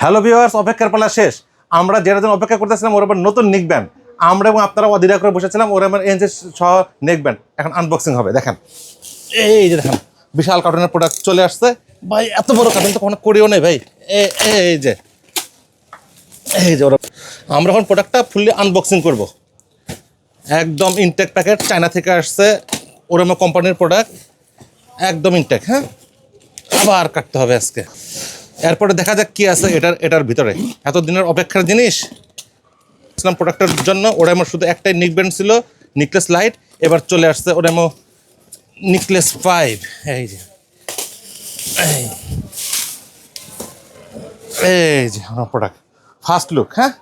Hello viewers অপেক্ষার পালা শেষ। আমরা যেটা জন্য অপেক্ষা করতেছিলাম, ওর আবার নতুন নিক ব্যান্ড আমরা এবং আপনারা অধীরা করে বসেছিলাম, ওর আমার এনজে সহ নেক এখন আনবক্সিং হবে, দেখেন। এই যে দেখেন, বিশাল কার্টুনের প্রোডাক্ট চলে আসছে। ভাই, এত বড় কার্টুন তো কখনো করিও নেই ভাই। এই যে এই যে ওরা। আমরা এখন প্রোডাক্টটা ফুললি আনবক্সিং করব। একদম ইনটেক প্যাকেট চায়না থেকে আসছে ওরামা কোম্পানির প্রোডাক্ট একদম ইনটেক হ্যাঁ? আবার কাটতে হবে আজকে। এরপরে দেখা যাক কি আছে এটার এটার ভিতরে। এত দিনের অপেক্ষার জিনিস, ইসলাম প্রোডাক্টের জন্য ওরামো শুধু একটাই নিক ব্যান্ড ছিল নিকলেস লাইট এবার চলে আসছে ওরামো নিকলেস ফাইভ এই যে এই যে প্রোডাক্ট ফার্স্ট লুক হ্যাঁ?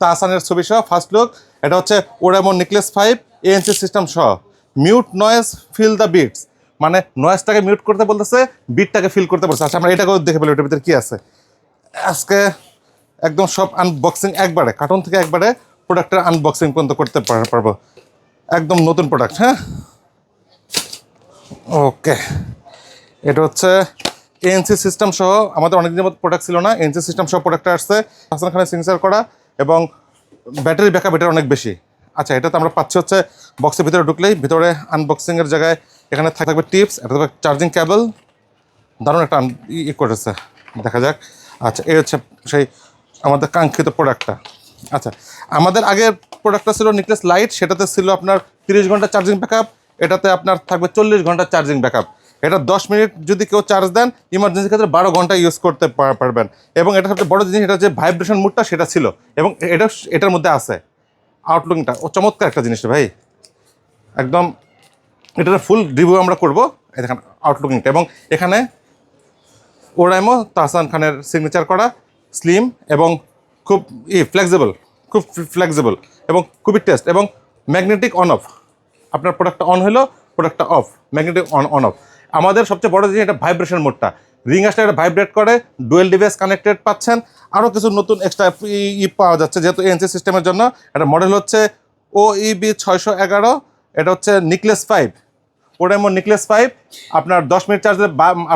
তাহসানের ছবি সহ ফার্স্ট লুক এটা হচ্ছে Oraimo necklace five ANC system সহ। Mute noise feel the beats মানে নয়েজটাকে মিউট করতে বলতেছে বিটটাকে ফিল করতে বলছে আচ্ছা আমরা এটাকেও দেখে বলি এটার ভিতরে কী আছে? আজকে একদম সব আনবক্সিং একবারে কার্টুন থেকে একবারে প্রোডাক্টের আনবক্সিং পর্যন্ত করতে পার- পারব। একদম নতুন প্রোডাক্ট হ্যাঁ? ওকে এটা হচ্ছে এএনসি সিস্টেম সহ, আমাদের অনেক দিনের মতো প্রোডাক্ট ছিল না এএনসি সিস্টেম সহ প্রোডাক্টটা আসছে, হাসান খানের সিগনেচার করা এবং ব্যাটারি ব্যাকআপ এটার অনেক বেশি। আচ্ছা এটা তো আমরা পাচ্ছি হচ্ছে বক্সের ভিতরে ঢুকলেই, ভিতরে আনবক্সিংয়ের জায়গায় এখানে থাকবে টিপস, এটা থাকবে চার্জিং কেবল দারুণ একটা ই করেছে, দেখা যাক। আচ্ছা এই হচ্ছে সেই আমাদের কাঙ্ক্ষিত প্রোডাক্টটা আচ্ছা আমাদের আগের প্রোডাক্টটা ছিল নিকলেস লাইট সেটাতে ছিল আপনার তিরিশ ঘণ্টা চার্জিং ব্যাকআপ এটাতে আপনার থাকবে চল্লিশ ঘণ্টা চার্জিং ব্যাকআপ এটা দশ মিনিট যদি কেউ চার্জ দেন ইমার্জেন্সি ক্ষেত্রে বারো ঘণ্টা ইউজ করতে পারবেন। এবং এটা সবচেয়ে বড় জিনিস, এটা যে ভাইব্রেশন মুডটা সেটা ছিল। এবং এটা এটার মধ্যে আছে। আউটলুকিংটা ও চমৎকার একটা জিনিস ভাই। একদম এটার ফুল রিভিউ আমরা করব। এই দেখেন আউটলুকিংটা এবং এখানে ওরাইমো, তাহসান খানের সিগনেচার করা স্লিম এবং খুব ই ফ্লেক্সিবল খুব ফ্লেক্সিবল এবং খুবই টেস্ট এবং ম্যাগনেটিক অন অফ আপনার প্রোডাক্টটা অন হলো প্রোডাক্টটা off magnetic on on off আমাদের সবচেয়ে বড় জিনিস এটা ভাইব্রেশন মোডটা রিং আসটা এটা ভাইব্রেট করে ডুয়েল ডিভাইস কানেক্টেড পাচ্ছেন। আরও কিছু নতুন এক্সট্রা ই পাওয়া যাচ্ছে, যেহেতু এনসি সিস্টেমের জন্য। এটা মডেল হচ্ছে ও ইবি ছয়শো এগারো, এটা হচ্ছে necklace five Oraimo necklace five আপনার দশ মিনিট চার্জে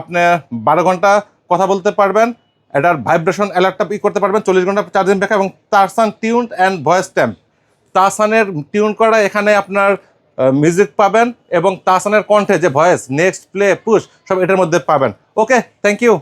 আপনি বারো ঘণ্টা কথা বলতে পারবেন, এটার ভাইব্রেশন অ্যালার্টটা ই করতে পারবেন, চল্লিশ ঘণ্টা চার্জিং ব্যাক এবং তারসান টিউন অ্যান্ড ভয়েস ট্যাম্প তাসানের টিউন করা এখানে আপনার মিউজিক পাবেন, এবং তাসানের কণ্ঠে যে ভয়েস নেক্সট প্লে পুশ সব এটার মধ্যে পাবেন। Okay thank you